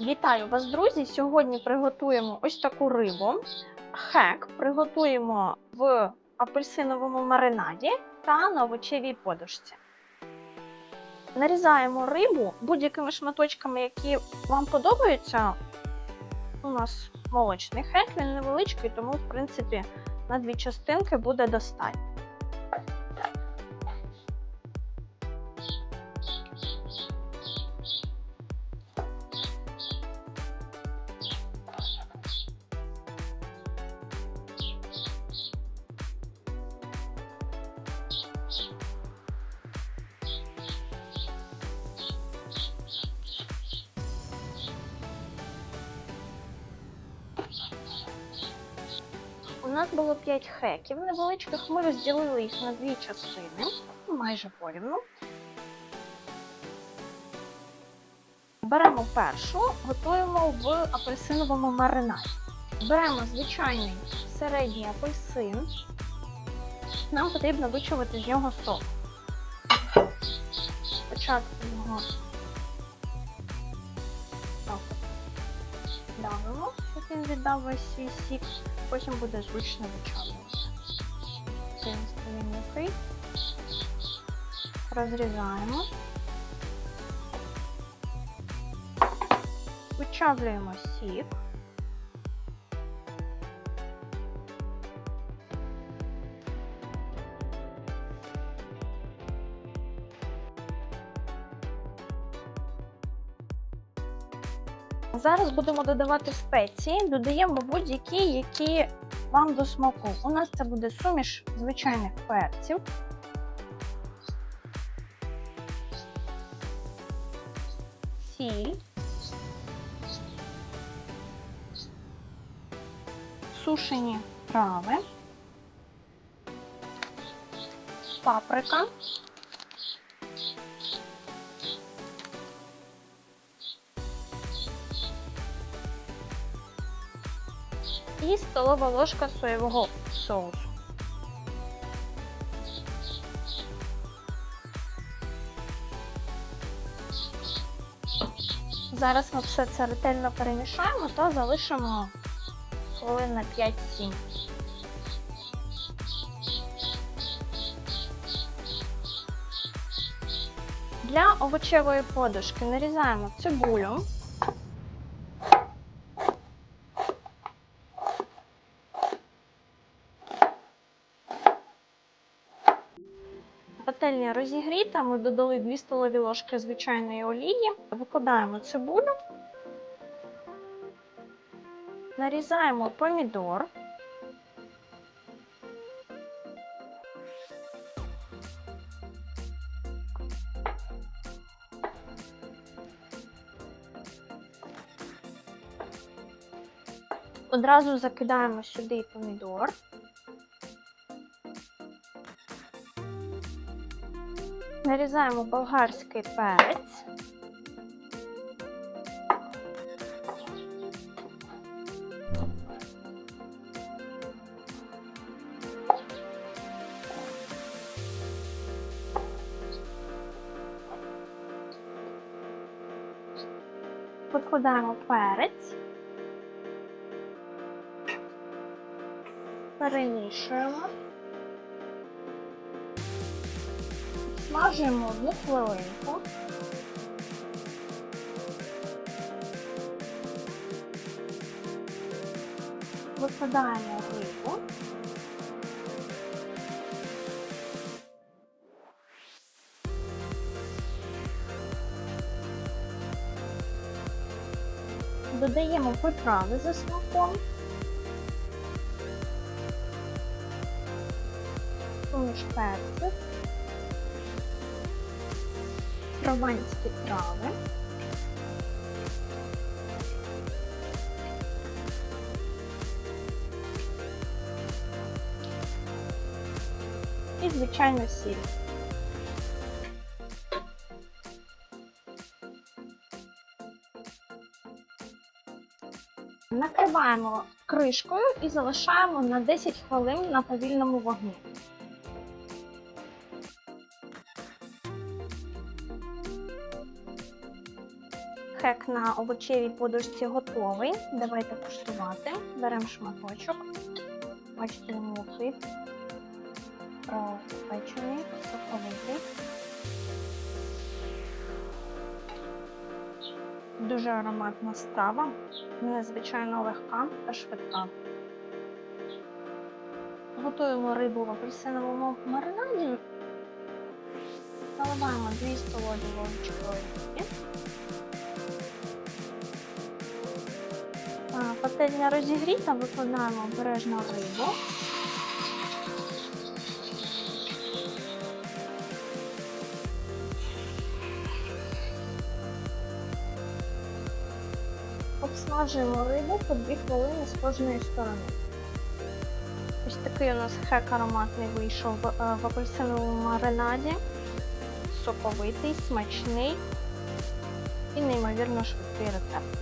Вітаю вас, друзі! Сьогодні приготуємо ось таку рибу. Хек приготуємо в апельсиновому маринаді та на овочевій подушці. Нарізаємо рибу будь-якими шматочками, які вам подобаються. У нас молочний хек, він невеличкий, тому, в принципі, на дві частинки буде достатньо. Нас було 5 хеків невеличких. Ми розділили їх на дві частини, майже порівну. Беремо першу, готуємо в апельсиновому маринаді. Беремо звичайний середній апельсин. Нам потрібно вичавити з нього сок. Спочатку його давимо, він віддав весь свій сік потім буде зручно вичавлювати. Це він м'який. Розрізаємо. Вичавлюємо сік. Зараз будемо додавати спеції, додаємо будь-які, які вам до смаку. У нас це буде суміш звичайних перців. Сіль. Сушені трави. Паприка. І столова ложка соєвого соусу. Зараз ми все це ретельно перемішаємо та залишимо хвилин на 5-7. Для овочевої подушки нарізаємо цибулю. Пательня розігріта, ми додали 2 столові ложки звичайної олії, викладаємо цибулю, нарізаємо помідор. Одразу закидаємо сюди помідор. Нарізаємо болгарський перець. Викладаємо перець. Перемішуємо. Смажуємо одну хвилинку. Викладаємо рибу. Додаємо приправи за смаком. Суміш перців. Прованські трави. І, звичайно, сіль. Накриваємо кришкою і залишаємо на 10 хвилин на повільному вогні. Хек на овочевій подушці готовий. Давайте куштувати. Беремо шматочок. Бачите, він мокрий. Пропечений, соковитий. Дуже ароматна страва, незвичайно легка та швидка. Готуємо рибу в апельсиновому маринаді. Наливаємо 2 столові ложечки олії. Пательня розігріта, викладаємо обережно рибу. Обсмажуємо рибу по 2 хвилини з кожної сторони. Ось такий у нас хек ароматний вийшов в, е, апельсиновому маринаді. Соковитий, смачний і неймовірно швидкий рецепт.